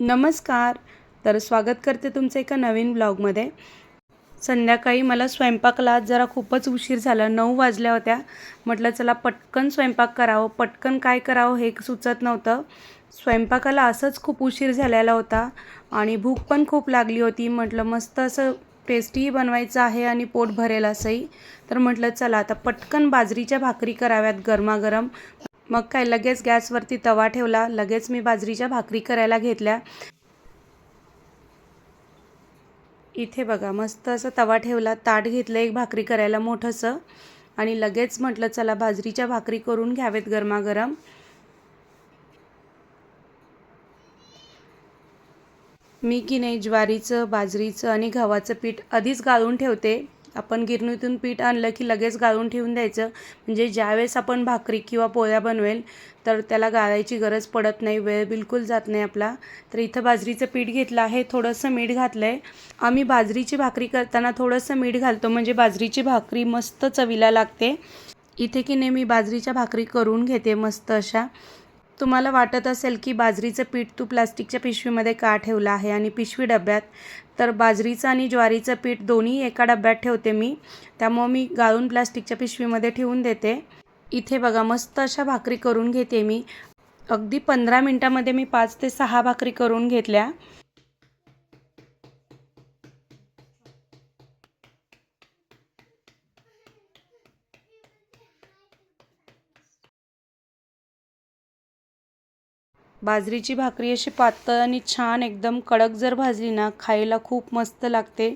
नमस्कार. तर स्वागत करते तुमचं एका नवीन ब्लॉगमध्ये. संध्याकाळी मला स्वयंपाकाला आज जरा खूपच उशीर झाला नऊ वाजल्या होत्या. म्हटलं चला पटकन स्वयंपाक करावं. पटकन काय करावं हे सुचत नव्हतं. स्वयंपाकाला असंच खूप उशीर झालेला होता आणि भूक पण खूप लागली होती. म्हटलं मस्त असं टेस्टीही बनवायचं आहे आणि पोट भरेल असंही. तर म्हटलं चला आता पटकन बाजरीच्या भाकरी कराव्यात गरमागरम. मग काय लगेच गॅसवरती तवा ठेवला लगेच मी बाजरीच्या भाकरी करायला घेतल्या. इथे बघा मस्त असं तवा ठेवला ताट घेतलं एक भाकरी करायला मोठंसं. आणि लगेच म्हटलं चला बाजरीच्या भाकरी करून घ्यावेत गरमागरम. मी की नाही ज्वारीचं बाजरीचं आणि गव्हाचं पीठ आधीच गाळून ठेवते. आपण गिरणीतून पीठ आणलं की लगेच गाळून ठेवून द्यायचं. म्हणजे ज्यावेळेस आपण भाकरी किंवा पोळ्या बनवेल तर त्याला गाळायची गरज पडत नाही वेळ बिलकुल जात नाही आपला. तर इथं बाजरीचं पीठ घेतलं आहे थोडंसं मीठ घातलं आहे आम्ही बाजरीची भाकरी करताना थोडंसं मीठ घालतो म्हणजे बाजरीची भाकरी मस्त चवीला लागते. इथे की नाही मी बाजरीच्या भाकरी करून घेते मस्त अशा. तुम्हाला वाटत असेल की बाजरीचं पीठ तू प्लास्टिकच्या पिशवीमध्ये का ठेवलं आहे आणि पिशवी डब्यात? तर बाजरीचं आणि ज्वारीचं पीठ दोन्ही एका डब्यात ठेवते मी. त्यामुळं मी गाळून प्लास्टिकच्या पिशवीमध्ये ठेवून देते. इथे बघा मस्त अशा भाकरी करून घेते मी. अगदी पंधरा मिनटामध्ये मी पाच ते सहा भाकरी करून घेतल्या. बाजरीची भाकरी अशी पातळ आणि छान एकदम कडक जर भाजली ना खायला खूप मस्त लागते.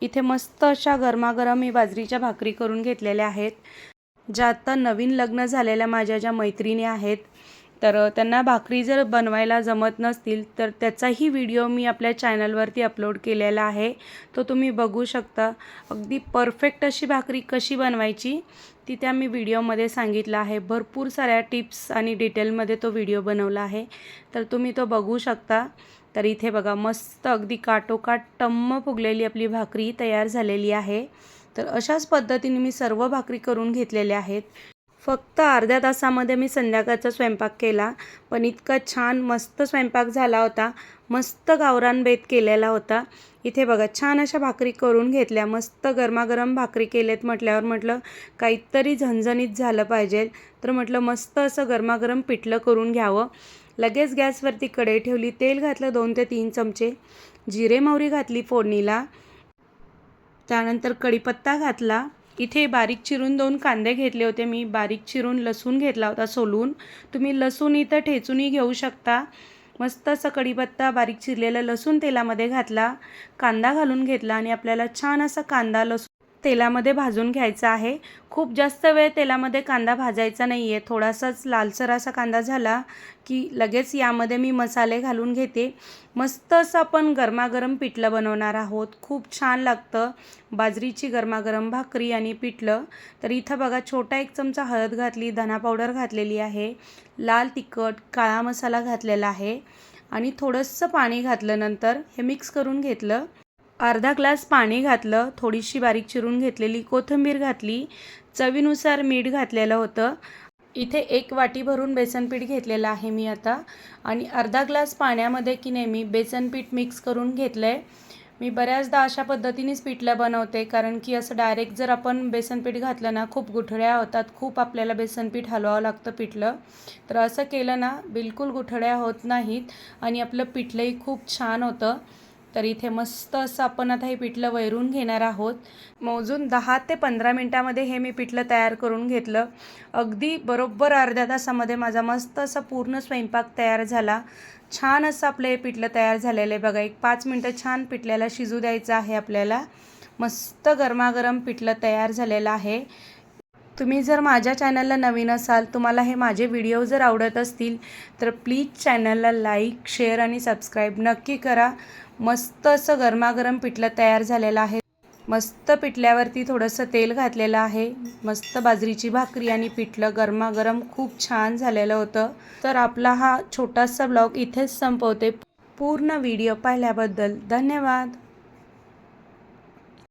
इथे मस्त अशा गरमागरम मी बाजरीच्या भाकरी करून घेतलेल्या आहेत. ज्या आत्ता नवीन लग्न झालेल्या माझ्या ज्या मैत्रिणी आहेत तर त्यांना भाकरी जर बनवायला जमत नसतील तर त्याचाही व्हिडिओ मी आपल्या चॅनलवरती अपलोड केलेला आहे. तो तुम्ही बघू शकता. अगदी परफेक्ट अशी भाकरी कशी बनवायची ती त्या मी व्हिडिओमध्ये सांगितलं आहे. भरपूर साऱ्या टिप्स आणि डिटेलमध्ये तो व्हिडिओ बनवला आहे. तर तुम्ही तो बघू शकता. तर इथे बघा मस्त अगदी काटोकाट टम्म फुगलेली आपली भाकरी तयार झालेली आहे. तर अशाच पद्धतीने मी सर्व भाकरी करून घेतलेल्या आहेत. फक्त अर्ध्या तासामध्ये मी संध्याकाळचा स्वयंपाक केला पण इतका छान मस्त स्वयंपाक झाला होता. मस्त गावरान बेत केलेला होता. इथे बघा छान अशा भाकरी करून घेतल्या. मस्त गरमागरम भाकरी केलेत म्हटल्यावर म्हटलं काहीतरी झणझणीत झालं पाहिजे. तर म्हटलं मस्त असं गरमागरम पिठलं करून घ्यावं. लगेच गॅसवरती कढई ठेवली. तेल घातलं दोन ते तीन चमचे. जिरे मोहरी घातली फोडणीला. त्यानंतर कढीपत्ता घातला. इथे बारीक चिरून दोन कांदे घेतले होते. मी बारीक चिरून लसूण घेतला होता सोलून. तुम्ही लसूण इथं ठेचूनही घेऊ शकता. मस्त असं कढीपत्ता बारीक चिरलेला लसूण तेलामध्ये घातला. कांदा घालून घेतला आणि आपल्याला छान असा कांदा लसूण तेलामध्ये भाजून घ्यायचा आहे. खूप जास्त वेळ तेलामध्ये कांदा भाजायचा नाही आहे थोडासाच लालसर असा कांदा झाला की लगेच यामध्ये मी मसाले घालून घेते. मस्त असं आपण गरमागरम पिठलं बनवणार आहोत. खूप छान लागतं. बाजरीची गरमागरम भाकरी आणि पिठलं. तर इथं बघा छोटा एक चमचा हळद घातली धना पावडर घातलेली आहे. लाल तिखट काळा मसाला घातलेला आहे. आणि थोडंसं पाणी घातलं नंतर हे मिक्स करून घेतलं. अर्धा ग्लास पाणी घातलं थोडीशी बारीक चिरून घेतलेली कोथिंबीर घातली चवीनुसार मीठ घातलेलं होतं. इथे एक वाटी भरून बेसनपीठ घेतलेलं आहे मी आता. आणि अर्धा ग्लास पाण्यामध्ये की नाही मी बेसनपीठ मिक्स करून घेतलं आहे मी बऱ्याचदा अशा पद्धतीनेच पिठलं बनवते कारण की असं डायरेक्ट जर आपण बेसनपीठ घातलं ना खूप गुठळ्या होतात. खूप आपल्याला बेसनपीठ हलवावं लागतं पिठलं. तर असं केलं ना बिलकुल गुठळ्या होत नाहीत. आणि आपलं पिठलंही खूप छान होतं. तर इथे मस्त असं आपण आता हे पिठलं वैरून घेणार आहोत. मोजून दहा ते पंधरा मिनटामध्ये हे मी पिठलं तयार करून घेतलं. अगदी बरोबर अर्ध्या तासामध्ये माझा मस्त असा पूर्ण स्वयंपाक तयार झाला. छान असं आपलं हे पिठलं तयार झालेलं आहे बघा. एक पाच मिनटं छान पिठल्याला शिजू द्यायचं आहे आपल्याला. मस्त गरमागरम पिठलं तयार झालेलं आहे. तुम्ही जर माझ्या चॅनलला नवीन असाल तुम्हाला हे माझे व्हिडिओ जर आवडत असतील तर प्लीज चॅनलला लाईक शेअर आणि सबस्क्राईब नक्की करा. मस्त असं गरमागरम पिठलं तयार झालेलं आहे. मस्त पिठल्यावरती थोडंसं तेल घातलेलं आहे. मस्त बाजरीची भाकरी आणि पिठलं गरमागरम खूप छान झालेलं होतं. तर आपला हा छोटासा ब्लॉग इथेच संपवते. पूर्ण व्हिडिओ पाहिल्याबद्दल धन्यवाद.